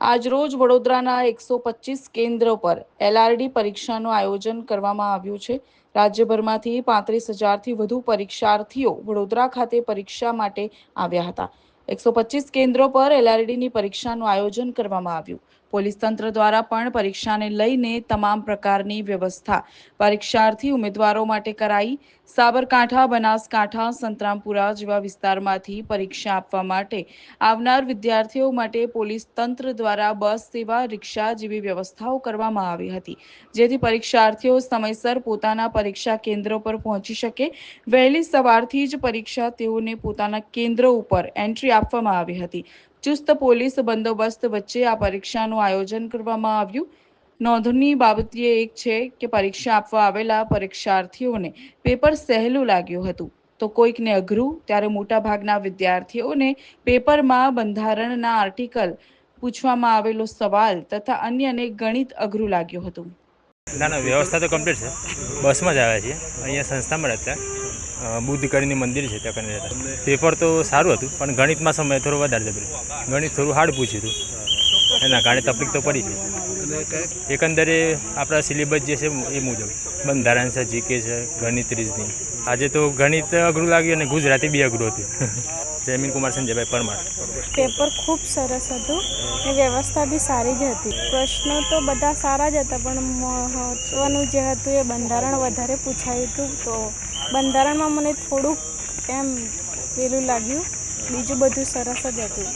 આજરોજ વડોદરાના એકસો પચીસ કેન્દ્ર પર એલઆરડી પરીક્ષાનું આયોજન કરવામાં આવ્યું છે. રાજ્યભરમાંથી પાંત્રીસ હજારથી વધુ પરીક્ષાર્થીઓ વડોદરા ખાતે પરીક્ષા માટે આવ્યા હતા. એકસો પચીસ કેન્દ્રો પર એલઆરડીની પરીક્ષાનું આયોજન કરવામાં આવ્યું. પોલીસ તંત્ર દ્વારા પણ પરીક્ષાને લઈને તમામ પ્રકારની વ્યવસ્થા પરીક્ષાર્થી ઉમેદવારો માટે કરાઈ. સાબરકાંઠા, બનાસકાંઠા, સંતરામપુરા જેવા વિસ્તારમાંથી પરીક્ષા આપવા માટે આવનાર વિદ્યાર્થીઓ માટે પોલીસ તંત્ર દ્વારા બસ સેવા, રિક્ષા જેવી વ્યવસ્થાઓ કરવામાં આવી હતી, જેથી પરીક્ષાર્થીઓ સમયસર પોતાના પરીક્ષા કેન્દ્રો પર પહોંચી શકે. વહેલી સવારથી જ પરીક્ષા તેઓને પોતાના કેન્દ્ર ઉપર એન્ટ્રી આપવામાં આવી હતી. ચુસ્ત પોલીસ બંદોબસ્ત વચ્ચે આ પરીક્ષાનું આયોજન કરવામાં આવ્યું. નોંધની બાબત એ એક છે કે પરીક્ષા આપવા આવેલા પરીક્ષાર્થીઓને પેપર સહેલું લાગ્યું હતું. તો કોઈકને અઘરું, ત્યારે મોટાભાગના વિદ્યાર્થીઓને પેપરમાં બંધારણના આર્ટિકલ પૂછવામાં આવેલો સવાલ તથા અન્યને ગણિત અઘરું લાગ્યું હતું. ના ના, વ્યવસ્થા તો કમ્પ્લીટ છે. બસમાં જ આવ્યા છીએ. અહીંયા સંસ્થામાં રહેતા બુદ્ધ કરીને મંદિર છે ત્યાં કરીને રહેતા પેપર તો સારું હતું, પણ ગણિતમાં સમય થોડો વધારે જબરી ગણિત થોડું હાર્ડ પૂછ્યું હતું. એના કારણે તકલીફ તો પડી છે એકંદરે આપણા સિલેબસ જે છે એ મુજબ. બંધારણ છે, જીકે છે, ગણિત રીઝની આજે તો ગણિત અઘરું લાગ્યું અને ગુજરાતી બી અઘરું હતું. જયમીન કુમાર સંજયભાઈ પરમાર. પેપર ખૂબ સરસ હતું ને વ્યવસ્થા બી સારી જ હતી. પ્રશ્નો તો બધા સારા જ હતા, પણ મહત્ત્વનું જે હતું એ બંધારણ વધારે પૂછાયું હતું તો બંધારણમાં મને થોડુંક એમ પેલું લાગ્યું. બીજું બધું સરસ જ હતું.